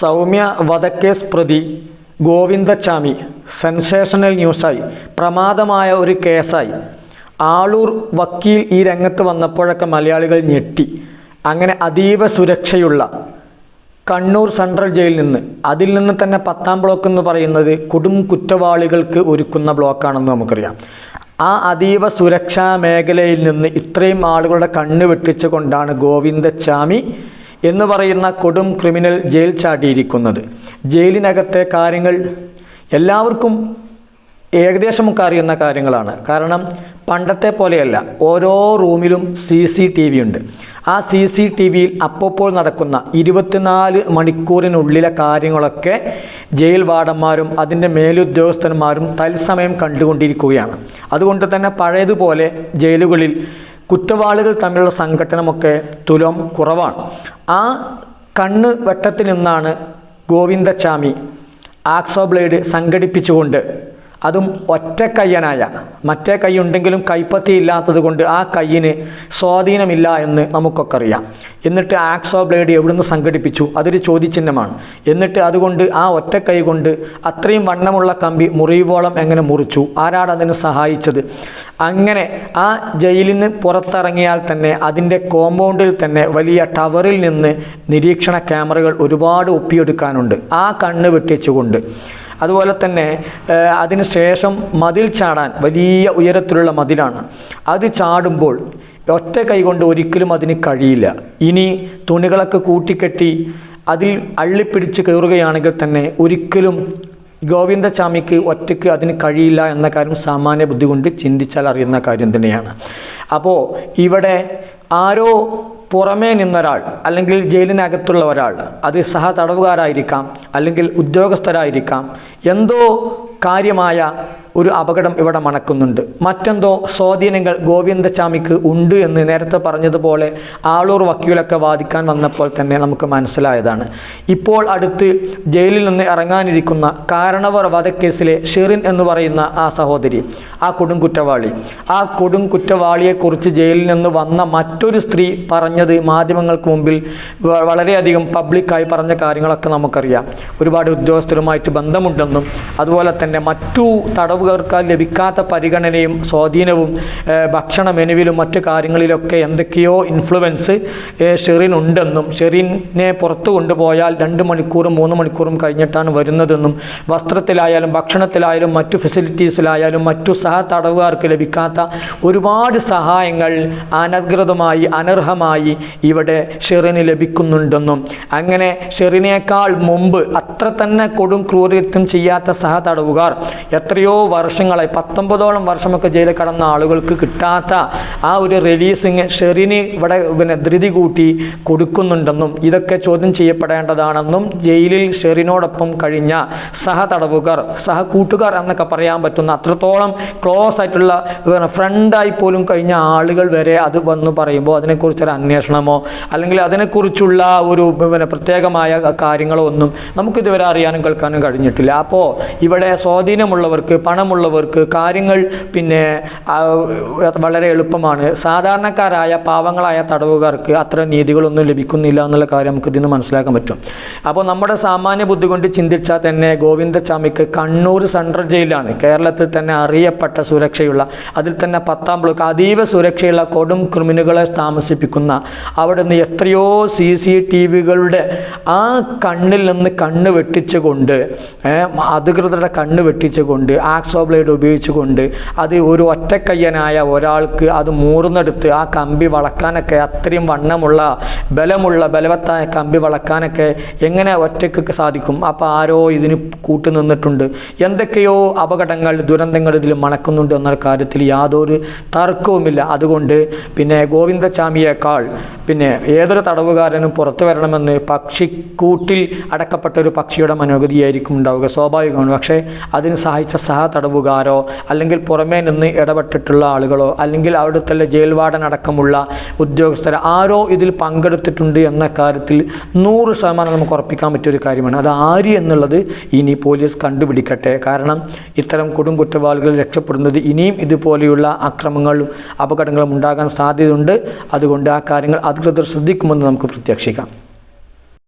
സൗമ്യ വധക്കേസ് പ്രതി ഗോവിന്ദച്ചാമി സെൻസേഷണൽ ന്യൂസായി. പ്രമാദമായ ഒരു കേസായി. ആളൂർ വക്കീൽ ഈ രംഗത്ത് വന്നപ്പോഴൊക്കെ മലയാളികൾ ഞെട്ടി. അങ്ങനെ അതീവ സുരക്ഷയുള്ള കണ്ണൂർ സെൻട്രൽ ജയിലിൽ നിന്ന്. അതിൽ നിന്ന് തന്നെ പത്താം ബ്ലോക്ക് എന്ന് പറയുന്നത് കൊടും കുറ്റവാളികൾക്ക് ഒരുക്കുന്ന ബ്ലോക്കാണെന്ന് നമുക്കറിയാം. ആ അതീവ സുരക്ഷാ മേഖലയിൽ നിന്ന് ഇത്രയും ആളുകളുടെ കണ്ണ് വെട്ടിച്ചു കൊണ്ടാണ് ഗോവിന്ദച്ചാമി എന്ന് പറയുന്ന കൊടും ക്രിമിനൽ ജയിൽ ചാടിയിരിക്കുന്നത്. ജയിലിനകത്തെ കാര്യങ്ങൾ എല്ലാവർക്കും ഏകദേശമൊക്കെ അറിയുന്ന കാര്യങ്ങളാണ്. കാരണം പണ്ടത്തെ പോലെയല്ല. ഓരോ റൂമിലും സി സി ടി വി ഉണ്ട്. ആ സി സി ടി വിയിൽ അപ്പോൾ നടക്കുന്ന ഇരുപത്തിനാല് മണിക്കൂറിനുള്ളിലെ കാര്യങ്ങളൊക്കെ ജയിൽ വാർഡന്മാരും അതിന്റെ മേലുദ്യോഗസ്ഥന്മാരും തത്സമയം കണ്ടുകൊണ്ടിരിക്കുകയാണ്. അതുകൊണ്ട് തന്നെ പഴയതുപോലെ ജയിലുകളിൽ കുറ്റവാളികൾ തമ്മിലുള്ള സംഘട്ടനമൊക്കെ തുലം കുറവാണ്. ആ കണ്ണ് വെട്ടത്തിൽ നിന്നാണ് ഗോവിന്ദച്ചാമി ആക്സോ ബ്ലേഡ് സംഘടിപ്പിച്ചുകൊണ്ട് അതും ഒറ്റ ഒറ്റക്കയ്യനായ മറ്റേ കൈ ഉണ്ടെങ്കിലും കൈപ്പത്തി ഇല്ലാത്തത് കൊണ്ട് ആ കയ്യിന് സ്വാധീനമില്ല എന്ന് നമുക്കൊക്കെ അറിയാം. എന്നിട്ട് ആക്സോ ബ്ലേഡ് എവിടുന്ന് സംഘടിപ്പിച്ചു? അതൊരു ചോദ്യചിഹ്നമാണ്. എന്നിട്ട് അതുകൊണ്ട് ആ ഒറ്റ കൈ കൊണ്ട് അത്രയും വണ്ണമുള്ള കമ്പി മുറിവോളം എങ്ങനെ മുറിച്ചു? ആരാണ് അതിന് സഹായിച്ചത്? അങ്ങനെ ആ ജയിലിന് പുറത്തിറങ്ങിയാൽ തന്നെ അതിന്റെ കോമ്പൗണ്ടിൽ തന്നെ വലിയ ടവറിൽ നിന്ന് നിരീക്ഷണ ക്യാമറകൾ ഒരുപാട് ഒപ്പിയെടുക്കാനുണ്ട്. ആ കണ്ണ് വെട്ടിച്ചുകൊണ്ട് അതുപോലെ തന്നെ അതിന് ശേഷം മതിൽ ചാടാൻ വലിയ ഉയരത്തിലുള്ള മതിലാണ്. അത് ചാടുമ്പോൾ ഒറ്റ കൈകൊണ്ട് ഒരിക്കലും അതിന് കഴിയില്ല. ഇനി തുണികളൊക്കെ കൂട്ടിക്കെട്ടി അതിൽ അള്ളിപ്പിടിച്ച് കയറുകയാണെങ്കിൽ തന്നെ ഒരിക്കലും ഗോവിന്ദസ്വാമിക്ക് ഒറ്റയ്ക്ക് അതിന് കഴിയില്ല എന്ന കാര്യം സാമാന്യ ബുദ്ധി കൊണ്ട് ചിന്തിച്ചാൽ അറിയുന്ന കാര്യം തന്നെയാണ്. അപ്പോൾ ഇവിടെ ആരോ പുറമേ നിന്നൊരാൾ അല്ലെങ്കിൽ ജയിലിനകത്തുള്ള ഒരാൾ അത് സഹ തടവുകാരായിരിക്കാം അല്ലെങ്കിൽ ഉദ്യോഗസ്ഥരായിരിക്കാം എന്തോ കാര്യമായ ഒരു അപകടം ഇവിടെ മണക്കുന്നുണ്ട്. മറ്റെന്തോ സ്വാധീനങ്ങൾ ഗോവിന്ദസ്വാമിക്ക് ഉണ്ട് എന്ന് നേരത്തെ പറഞ്ഞതുപോലെ ആളൂർ വക്കീലൊക്കെ വാദിക്കാൻ വന്നപ്പോൾ തന്നെ നമുക്ക് മനസ്സിലായതാണ്. ഇപ്പോൾ അടുത്ത് ജയിലിൽ നിന്ന് ഇറങ്ങാനിരിക്കുന്ന കാരണവർ വധക്കേസിലെ ഷെറിൻ എന്ന് പറയുന്ന ആ സഹോദരി ആ കൊടും കുറ്റവാളി ആ കൊടും കുറ്റവാളിയെക്കുറിച്ച് ജയിലിൽ നിന്ന് വന്ന മറ്റൊരു സ്ത്രീ പറഞ്ഞത് മാധ്യമങ്ങൾക്ക് മുമ്പിൽ വളരെയധികം പബ്ലിക്കായി പറഞ്ഞ കാര്യങ്ങളൊക്കെ നമുക്കറിയാം. ഒരുപാട് ഉദ്യോഗസ്ഥരുമായിട്ട് ബന്ധമുണ്ടെന്നും അതുപോലെ തന്നെ മറ്റു തടവുകാർക്ക് ലഭിക്കാത്ത പരിഗണനയും സ്വാധീനവും ഭക്ഷണ മെനുവിലും മറ്റു കാര്യങ്ങളിലൊക്കെ എന്തൊക്കെയോ ഇൻഫ്ലുവൻസ് ഷെറിൻ ഉണ്ടെന്നും ഷെറിനെ പുറത്തു കൊണ്ടുപോയാൽ രണ്ട് മണിക്കൂറും മൂന്ന് മണിക്കൂറും കഴിഞ്ഞിട്ടാണ് വരുന്നതെന്നും വസ്ത്രത്തിലായാലും ഭക്ഷണത്തിലായാലും മറ്റു ഫെസിലിറ്റീസിലായാലും മറ്റു സഹ തടവുകാർക്ക് ലഭിക്കാത്ത ഒരുപാട് സഹായങ്ങൾ അനധികൃതമായി അനർഹമായി ഇവിടെ ഷെറിന് ലഭിക്കുന്നുണ്ടെന്നും അങ്ങനെ ഷെറിനേക്കാൾ മുമ്പ് അത്ര തന്നെ കൊടും ക്രൂരത്വം ചെയ്യാത്ത സഹ തടവുകാർ എത്രയോ വർഷങ്ങളായി പത്തൊമ്പതോളം വർഷമൊക്കെ ജയിലിൽ കടന്ന ആളുകൾക്ക് കിട്ടാത്ത ആ ഒരു റിലീസിങ് ഷെറിന് ഇവിടെ പിന്നെ ധൃതി കൂട്ടി കൊടുക്കുന്നുണ്ടെന്നും ഇതൊക്കെ ചോദ്യം ചെയ്യപ്പെടേണ്ടതാണെന്നും ജയിലിൽ ഷെറിനോടൊപ്പം കഴിഞ്ഞ സഹ തടവുകാർ സഹ കൂട്ടുകാർ എന്നൊക്കെ പറയാൻ പറ്റുന്ന അത്രത്തോളം ക്ലോസ് ആയിട്ടുള്ള ഫ്രണ്ടായി പോലും കഴിഞ്ഞ ആളുകൾ വരെ അത് വന്ന് പറയുമ്പോൾ അതിനെക്കുറിച്ചൊരു അന്വേഷണമോ അല്ലെങ്കിൽ അതിനെക്കുറിച്ചുള്ള ഒരു പിന്നെ പ്രത്യേകമായ കാര്യങ്ങളോ ഒന്നും നമുക്കിതുവരെ അറിയാനും കേൾക്കാനും കഴിഞ്ഞിട്ടില്ല. അപ്പോൾ ഇവിടെ സ്വാധീനമുള്ളവർക്ക് പണമുള്ളവർക്ക് കാര്യങ്ങൾ പിന്നെ വളരെ എളുപ്പമാണ്. സാധാരണക്കാരായ പാവങ്ങളായ തടവുകാർക്ക് അത്ര നീതികളൊന്നും ലഭിക്കുന്നില്ല എന്നുള്ള കാര്യം നമുക്ക് ഇതിന് മനസ്സിലാക്കാൻ പറ്റും. അപ്പോൾ നമ്മുടെ സാമാന്യ ബുദ്ധി കൊണ്ട് ചിന്തിച്ചാൽ തന്നെ ഗോവിന്ദസ്വാമിക്ക് കണ്ണൂർ സെൻട്രൽ ജയിലാണ് കേരളത്തിൽ തന്നെ അറിയപ്പെട്ട സുരക്ഷയുള്ള അതിൽ തന്നെ പത്താം ബ്ലോക്ക് അതീവ സുരക്ഷയുള്ള കൊടും ക്രിമിനുകളെ താമസിപ്പിക്കുന്ന അവിടെ നിന്ന് എത്രയോ സി സി ടി വികളുടെ ആ കണ്ണിൽ നിന്ന് കണ്ണ് വെട്ടിച്ചുകൊണ്ട് അധികൃതരുടെ കണ്ണ് വെട്ടിച്ചുകൊണ്ട് ആക്സോ ബ്ലേഡ് ഉപയോഗിച്ചുകൊണ്ട് അത് ഒരു ഒറ്റക്കയ്യനായ ഒരാൾക്ക് അത് മൂർന്നെടുത്ത് ആ കമ്പി വളക്കാനൊക്കെ അത്രയും വണ്ണമുള്ള ബലമുള്ള ബലവത്തായ കമ്പി വളക്കാനൊക്കെ എങ്ങനെ ഒറ്റയ്ക്ക് സാധിക്കും? അപ്പോൾ ആരോ ഇതിന് കൂട്ടു നിന്നിട്ടുണ്ട്. എന്തൊക്കെയോ അപകടങ്ങൾ ദുരന്തങ്ങൾ ഇതിൽ മണക്കുന്നുണ്ട് എന്ന കാര്യത്തിൽ യാതൊരു തർക്കവുമില്ല. അതുകൊണ്ട് പിന്നെ ഗോവിന്ദചാമിയേക്കാൾ പിന്നെ ഏതൊരു തടവുകാരനും പുറത്തു വരണമെന്ന് പക്ഷിക്കൂട്ടിൽ അടക്കപ്പെട്ട ഒരു പക്ഷിയുടെ മനോഗതിയായിരിക്കും ഉണ്ടാവുക. സ്വാഭാവികമാണ്. പക്ഷേ അതിന് സഹായിച്ച സഹ തടവുകാരോ അല്ലെങ്കിൽ പുറമേ നിന്ന് ഇടപെട്ടിട്ടുള്ള ആളുകളോ അല്ലെങ്കിൽ അവിടുത്തെ ജയിൽവാടനടക്കമുള്ള ഉദ്യോഗസ്ഥർ ആരോ ഇതിൽ പങ്കെടുത്തിട്ടുണ്ട് എന്ന കാര്യത്തിൽ നൂറ് ശതമാനം നമുക്ക് ഉറപ്പിക്കാൻ പറ്റിയൊരു കാര്യമാണ്. അത് ആര് എന്നുള്ളത് ഇനി പോലീസ് കണ്ടുപിടിക്കട്ടെ. കാരണം ഇത്തരം കൊടും കുറ്റവാളികൾ രക്ഷപ്പെടുന്നത് ഇനിയും ഇതുപോലെയുള്ള അക്രമങ്ങളും അപകടങ്ങളും ഉണ്ടാകാൻ സാധ്യതയുണ്ട്. അതുകൊണ്ട് ആ കാര്യങ്ങൾ അധികൃതർ ശ്രദ്ധിക്കുമെന്ന് നമുക്ക് പ്രത്യാക്ഷിക്കാം